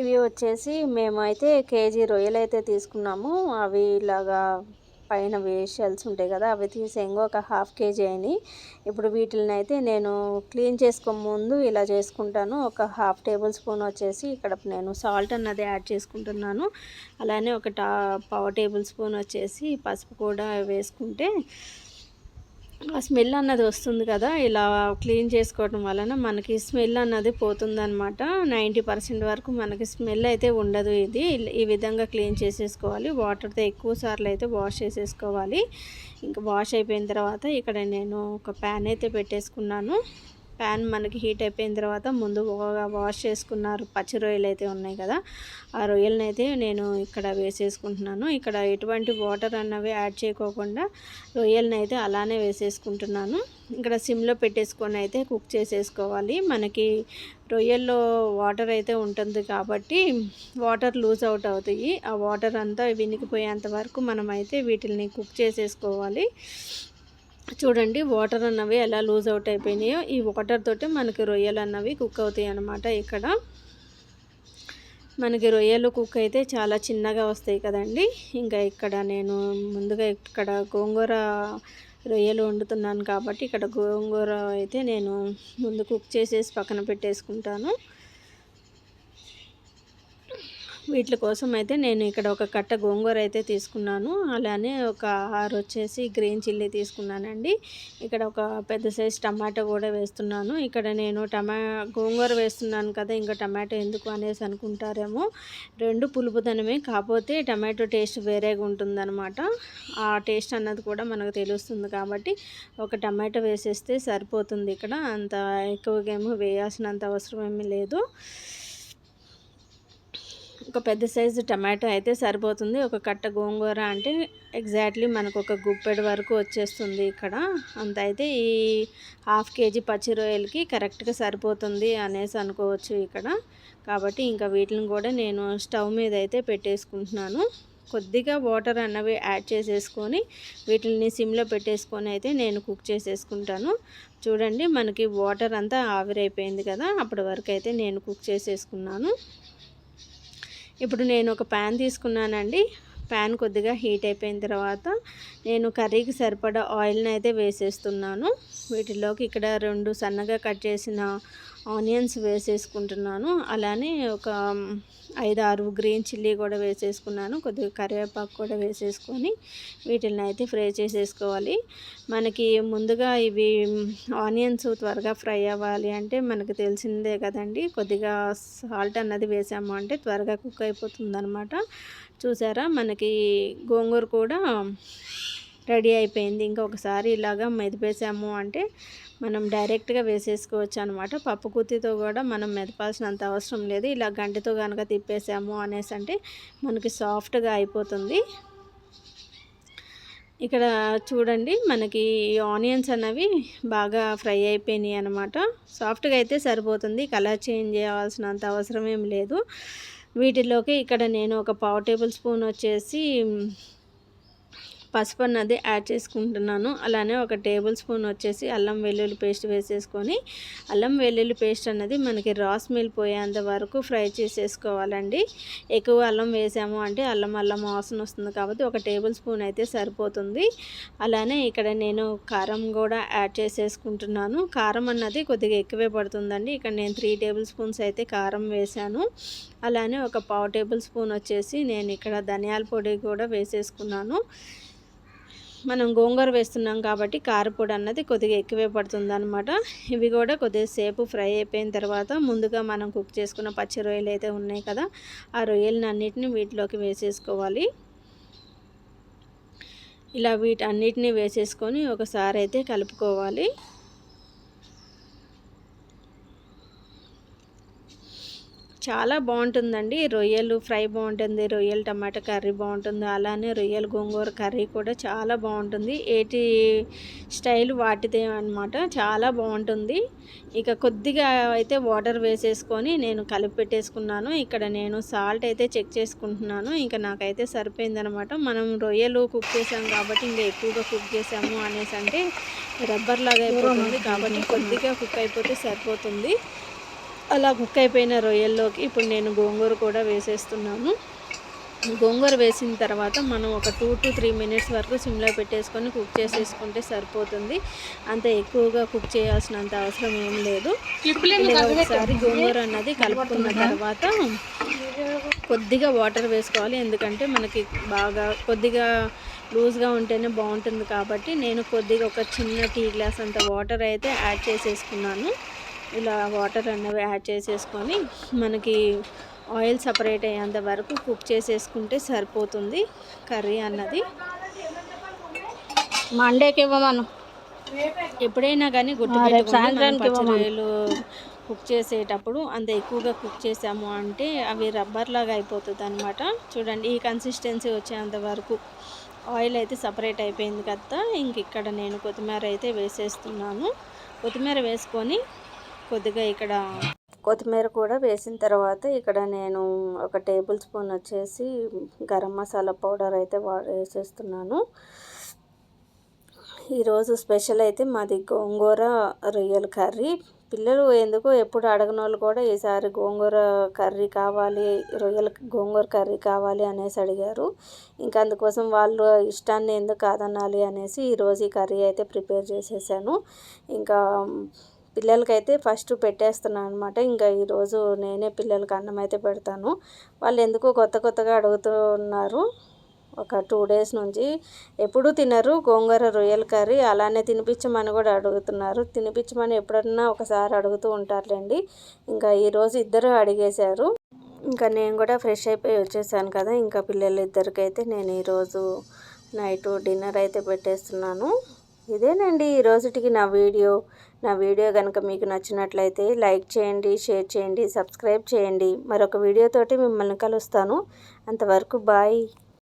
ఇవి వచ్చేసి మేమైతే కేజీ రొయ్యలు అయితే తీసుకున్నాము. అవి ఇలాగా పైన వేషల్స్ ఉంటాయి కదా అవి తీసేంగో ఒక హాఫ్ కేజీ అయినాయి. ఇప్పుడు వీటిని అయితే నేను క్లీన్ చేసుకో ముందు ఇలా చేసుకుంటాను. ఒక హాఫ్ టేబుల్ స్పూన్ వచ్చేసి ఇక్కడ నేను సాల్ట్ అన్నది యాడ్ చేసుకుంటున్నాను. అలానే ఒక టా పావు టేబుల్ స్పూన్ వచ్చేసి పసుపు కూడా వేసుకుంటే ఆ స్మెల్ అన్నది వస్తుంది కదా ఇలా క్లీన్ చేసుకోవడం వలన మనకి స్మెల్ అన్నది పోతుందనమాట నైంటీ పర్సెంట్ వరకు మనకి స్మెల్ అయితే ఉండదు ఇది. ఈ విధంగా క్లీన్ చేసేసుకోవాలి. వాటర్తో ఎక్కువ సార్లు అయితే వాష్ చేసేసుకోవాలి. ఇంకా వాష్ అయిపోయిన తర్వాత ఇక్కడ నేను ఒక ప్యాన్ అయితే పెట్టేసుకున్నాను. ప్యాన్ మనకి హీట్ అయిపోయిన తర్వాత ముందు వాష్ చేసుకున్నారు. పచ్చి రొయ్యలు అయితే ఉన్నాయి కదా. ఆ రొయ్యలను అయితే నేను ఇక్కడ వేసేసుకుంటున్నాను. ఇక్కడ ఎటువంటి వాటర్ అన్నవి యాడ్ చేయకోకుండా రొయ్యలను అయితే అలానే వేసేసుకుంటున్నాను. ఇక్కడ సిమ్లో పెట్టేసుకొని అయితే కుక్ చేసేసుకోవాలి. మనకి రొయ్యల్లో వాటర్ అయితే ఉంటుంది కాబట్టి వాటర్ లూజ్ అవుట్ అవుతాయి. ఆ వాటర్ అంతా వినికిపోయేంత వరకు మనమైతే వీటిని కుక్ చేసేసుకోవాలి. చూడండి వాటర్ అన్నవి ఎలా లూజ్ అవుట్ అయిపోయినాయో ఈ వాటర్ తోటి మనకి రొయ్యలు అన్నవి కుక్ అవుతాయి అన్నమాట ఇక్కడ. మనకి రొయ్యలు కుక్ అయితే చాలా చిన్నగా వస్తాయి కదండి. ఇంకా ఇక్కడ నేను ముందుగా ఇక్కడ గోంగూర రొయ్యలు వండుతున్నాను కాబట్టి ఇక్కడ గోంగూర అయితే నేను ముందు కుక్ చేసేసి పక్కన పెట్టేసుకుంటాను. వీటి కోసం అయితే నేను ఇక్కడ ఒక కట్ట గోంగూర అయితే తీసుకున్నాను. అలానే ఒక ఆరు వచ్చేసి గ్రీన్ చిల్లీ తీసుకున్నానండి. ఇక్కడ ఒక పెద్ద సైజ్ టమాటో కూడా వేస్తున్నాను. ఇక్కడ నేను టమా గోంగూర వేస్తున్నాను కదా ఇంకా టమాటో ఎందుకు అనేసి అనుకుంటారేమో. రెండు పులుపుదనమే కాకపోతే టమాటో టేస్ట్ వేరేగా ఉంటుందన్నమాట. ఆ టేస్ట్ అన్నది కూడా మనకు తెలుస్తుంది కాబట్టి ఒక టమాటో వేసేస్తే సరిపోతుంది ఇక్కడ. అంత ఎక్కువగా ఏమో వేయాల్సినంత అవసరం ఏమీ లేదు. ఒక పెద్ద సైజు టమాటో అయితే సరిపోతుంది. ఒక కట్ట గోంగూర అంటే ఎగ్జాక్ట్లీ మనకు ఒక గుప్పెడు వరకు వచ్చేస్తుంది ఇక్కడ. అంత అయితే ఈ హాఫ్ కేజీ పచ్చి రొయ్యలకి కరెక్ట్గా సరిపోతుంది అనేసి అనుకోవచ్చు ఇక్కడ. కాబట్టి ఇంకా వీటిని కూడా నేను స్టవ్ మీద అయితే పెట్టేసుకుంటున్నాను. కొద్దిగా వాటర్ అన్నవి యాడ్ చేసేసుకొని వీటిని సిమ్లో పెట్టేసుకొని అయితే నేను కుక్ చేసేసుకుంటాను. చూడండి మనకి వాటర్ అంతా ఆవిరైపోయింది కదా అప్పటి వరకు అయితే నేను కుక్ చేసేసుకున్నాను. ఇప్పుడు నేను ఒక ప్యాన్ తీసుకున్నానండి. ప్యాన్ కొద్దిగా హీట్ అయిపోయిన తర్వాత నేను కర్రీకి సరిపడా ఆయిల్ని అయితే వేసేస్తున్నాను. వీటిలోకి ఇక్కడ రెండు సన్నగా కట్ చేసిన ఆనియన్స్ వేసేసుకుంటున్నాను. అలానే ఒక ఐదు ఆరు గ్రీన్ చిల్లీ కూడా వేసేసుకున్నాను. కొద్దిగా కరివేపాకు కూడా వేసేసుకొని వీటిని అయితే ఫ్రై చేసేసుకోవాలి. మనకి ముందుగా ఇవి ఆనియన్స్ త్వరగా ఫ్రై అవ్వాలి అంటే మనకు తెలిసిందే కదండి. కొద్దిగా సాల్ట్ అన్నది వేసాము అంటే త్వరగా కుక్ అయిపోతుంది చూసారా? మనకి గోంగూర కూడా రెడీ అయిపోయింది. ఇంకా ఒకసారి ఇలాగా మెదిపేసాము అంటే మనం డైరెక్ట్గా వేసేసుకోవచ్చు అనమాట పప్పు కుత్తితో కూడా మనం మెదపాల్సినంత అవసరం లేదు. ఇలా గంటితో కనుక తిప్పేసాము అనేసి అంటే మనకి సాఫ్ట్గా అయిపోతుంది. ఇక్కడ చూడండి మనకి ఆనియన్స్ అనేవి బాగా ఫ్రై అయిపోయినాయి అనమాట సాఫ్ట్గా అయితే సరిపోతుంది. కలర్ చేంజ్ చేయాల్సినంత అవసరం ఏం లేదు. వీటిలోకి ఇక్కడ నేను ఒక పావు టేబుల్ స్పూన్ వచ్చేసి పసుపు అన్నది యాడ్ చేసుకుంటున్నాను. అలానే ఒక టేబుల్ స్పూన్ వచ్చేసి అల్లం వెల్లుల్లి పేస్ట్ వేసేసుకొని అల్లం వెల్లుల్లి పేస్ట్ అన్నది మనకి రాస్ మిల్ పోయేంత వరకు ఫ్రై చేసేసుకోవాలండి. ఎక్కువ అల్లం వేసాము అంటే అల్లం అల్లం వాసన వస్తుంది కాబట్టి ఒక టేబుల్ స్పూన్ అయితే సరిపోతుంది. అలానే ఇక్కడ నేను కారం కూడా యాడ్ చేసేసుకుంటున్నాను. కారం అన్నది కొద్దిగా ఎక్కువే పడుతుందండి. ఇక్కడ నేను త్రీ టేబుల్ స్పూన్స్ అయితే కారం వేశాను అలానే ఒక పావు టేబుల్ స్పూన్ వచ్చేసి నేను ఇక్కడ ధనియాల పొడి కూడా వేసేసుకున్నాను. మనం గోంగూర వేస్తున్నాం కాబట్టి కారపొడి అన్నది కొద్దిగా ఎక్కువే పడుతుంది అనమాట ఇవి కూడా కొద్దిగా సేపు ఫ్రై అయిపోయిన తర్వాత ముందుగా మనం కుక్ చేసుకున్న పచ్చి రొయ్యలు అయితే ఉన్నాయి కదా ఆ రొయ్యలని అన్నిటిని వీటిలోకి వేసేసుకోవాలి. ఇలా వీటన్నిటిని వేసేసుకొని ఒకసారి అయితే కలుపుకోవాలి. చాలా బాగుంటుందండి. రొయ్యలు ఫ్రై బాగుంటుంది రొయ్యలు టమాటా కర్రీ బాగుంటుంది అలానే రొయ్యలు గోంగూర కర్రీ కూడా చాలా బాగుంటుంది. ఏటి స్టైల్ వాటిదే అనమాట చాలా బాగుంటుంది. ఇక కొద్దిగా అయితే వాటర్ వేసేసుకొని నేను కలిపి పెట్టేసుకున్నాను. ఇక్కడ నేను సాల్ట్ అయితే చెక్ చేసుకుంటున్నాను. ఇంకా నాకైతే సరిపోయిందనమాట మనం రొయ్యలు కుక్ చేసాం కాబట్టి ఇంకా ఎక్కువగా కుక్ చేసాము అనేసి అంటే రబ్బర్ లాగా అయిపోతుంది కాబట్టి కొద్దిగా కుక్ అయిపోతే సరిపోతుంది. అలా కుక్ అయిపోయిన రొయ్యల్లోకి ఇప్పుడు నేను గోంగూర కూడా వేసేస్తున్నాను. గోంగూర వేసిన తర్వాత మనం ఒక టూ టు త్రీ మినిట్స్ వరకు సిమ్లో పెట్టేసుకొని కుక్ చేసేసుకుంటే సరిపోతుంది. అంత ఎక్కువగా కుక్ చేయాల్సినంత అవసరం ఏం లేదు. ఒకసారి గోంగూర అన్నది కలుపుకున్న తర్వాత కొద్దిగా వాటర్ వేసుకోవాలి. ఎందుకంటే మనకి బాగా కొద్దిగా లూజ్గా ఉంటేనే బాగుంటుంది కాబట్టి నేను కొద్దిగా ఒక చిన్న టీ గ్లాస్ అంత వాటర్ అయితే యాడ్ చేసేసుకున్నాను. ఇలా వాటర్ అన్నవి యాడ్ చేసేసుకొని మనకి ఆయిల్ సపరేట్ అయ్యేంత వరకు కుక్ చేసేసుకుంటే సరిపోతుంది కర్రీ అన్నది. మండేకి ఇవ్వమను. ఎప్పుడైనా కానీ గుర్తుపెట్టుకోండి రొయ్యలు కుక్ చేసేటప్పుడు అంత ఎక్కువగా కుక్ చేసాము అంటే అవి రబ్బర్ లాగా అయిపోతుంది అనమాట చూడండి ఈ కన్సిస్టెన్సీ వచ్చేంత వరకు ఆయిల్ అయితే సపరేట్ అయిపోయింది కదా ఇంక ఇక్కడ నేను కొత్తిమీర అయితే వేసేస్తున్నాను. కొత్తిమీర వేసుకొని కొద్దిగా ఇక్కడ కొత్తిమీర కూడా వేసిన తర్వాత ఇక్కడ నేను ఒక టేబుల్ స్పూన్ వచ్చేసి గరం మసాలా పౌడర్ అయితే వేసేస్తున్నాను. ఈరోజు స్పెషల్ అయితే మాది గోంగూర రొయ్యల కర్రీ. పిల్లలు ఎందుకు ఎప్పుడు అడగని వాళ్ళు కూడా ఈసారి గోంగూర కర్రీ కావాలి రొయ్యల గోంగూర కర్రీ కావాలి అనేసి అడిగారు. ఇంకా అందుకోసం వాళ్ళు ఇష్టాన్ని ఎందుకు కాదనాలి అనేసి ఈరోజు ఈ కర్రీ అయితే ప్రిపేర్ చేసేసాను. ఇంకా పిల్లలకైతే ఫస్ట్ పెట్టేస్తున్నాను అనమాట ఇంకా ఈరోజు నేనే పిల్లలకి అన్నం అయితే పెడతాను. వాళ్ళు ఎందుకో కొత్త కొత్తగా అడుగుతున్నారు. ఒక టూ డేస్ నుంచి ఎప్పుడూ తినరు. గోంగూర రొయ్యల కర్రీ అలానే తినిపించమని కూడా అడుగుతున్నారు. తినిపించమని ఎప్పుడన్నా ఒకసారి అడుగుతూ ఉంటారులేండి. ఇంకా ఈరోజు ఇద్దరు అడిగేశారు. ఇంకా నేను కూడా ఫ్రెష్ అయిపోయి వచ్చేసాను కదా. ఇంకా పిల్లలు ఇద్దరికైతే నేను ఈరోజు నైట్ డిన్నర్ అయితే పెట్టేస్తున్నాను. ఇదేనండి ఈ రోజుటికి నా వీడియో. నా వీడియో కనుక మీకు నచ్చినట్లయితే లైక్ చేయండి షేర్ చేయండి సబ్స్క్రైబ్ చేయండి. మరొక వీడియోతోటి మిమ్మల్ని కలుస్తాను. అంతవరకు బాయ్.